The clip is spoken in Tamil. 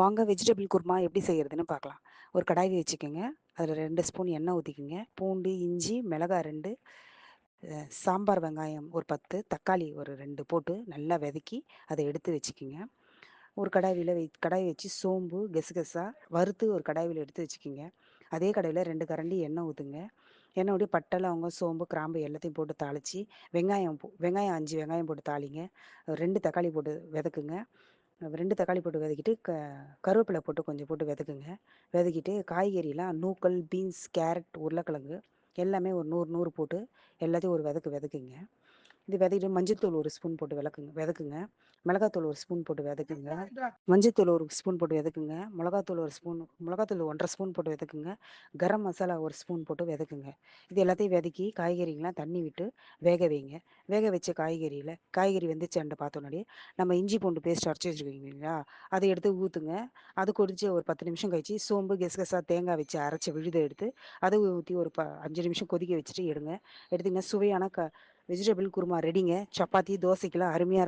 வாங்க வெஜிடபிள் குருமா எப்படி செய்கிறதுன்னு பார்க்கலாம். ஒரு கடாய் வச்சுக்கோங்க. அதில் ரெண்டு ஸ்பூன் எண்ணெய் ஊற்றிக்கோங்க பூண்டு இஞ்சி மிளகாய் ரெண்டு சாம்பார் வெங்காயம் ஒரு பத்து தக்காளி ஒரு ரெண்டு போட்டு நல்லா வதக்கி அதை எடுத்து வச்சுக்கோங்க. ஒரு கடாயில் வை கடாய் வச்சு சோம்பு கெசகசா வறுத்து ஒரு கடாயில் எடுத்து வச்சுக்கோங்க. அதே கடாயில் ரெண்டு கரண்டி எண்ணெய் ஊற்றுங்க எண்ணெய் ஊற்றி பட்டை லவங்கம் சோம்பு கிராம்பு எல்லாத்தையும் போட்டு தாளித்து வெங்காயம் வெங்காயம் அஞ்சு வெங்காயம் போட்டு தாளிங்க. ரெண்டு தக்காளி போட்டு வதக்குங்க. ரெண்டு தக்காளி போட்டு வதக்கிட்டு க கருவேப்பிலை போட்டு கொஞ்சம் போட்டு வதக்குங்க. வதக்கிட்டு காய்கறிலாம் நூக்கல் பீன்ஸ் கேரட் உருளைக்கிழங்கு எல்லாமே ஒரு நூறு நூறு போட்டு எல்லாத்தையும் ஒரு வதக்கு வதக்குங்க. இது வதக்கிட்டு மஞ்சத்தூள் ஒரு ஸ்பூன் போட்டு விளக்குங்க வதக்குங்க. மிளகாத்தூள் ஒரு ஸ்பூன் போட்டு வதக்குங்க. மஞ்சத்தூள் ஒரு ஸ்பூன் போட்டு வதக்குங்க. மிளகாத்தூள் ஒரு ஸ்பூன் மிளகாத்தூள் ஒன்றரை ஸ்பூன் போட்டு வதக்குங்க. கரம் மசாலா ஒரு ஸ்பூன் போட்டு வதக்குங்க. இது எல்லாத்தையும் வதக்கி காய்கறிங்களாம் தண்ணி விட்டு வேக வைங்க. வேக வச்ச காய்கறியில் காய்கறி வெந்துச்சான்ட்டு பார்த்தோன்னாடியே நம்ம இஞ்சி பூண்டு பேஸ்ட் அரைச்சி வச்சுருக்கீங்க இல்லையா அதை எடுத்து ஊற்றுங்க அது கொதிச்சு ஒரு பத்து நிமிஷம் கழிச்சு சோம்பு கெசகசா தேங்காய் வச்சு அரைச்ச விழுதை எடுத்து அதை ஊற்றி ஒரு ப அஞ்சு நிமிஷம் கொதிக்க வச்சுட்டு எடுங்க. எடுத்தீங்கன்னா சுவையான க வெஜிடபிள் குருமா ரெடிங்க சப்பாத்தி தோசைக்கெல்லாம் அருமையாக இருக்கும்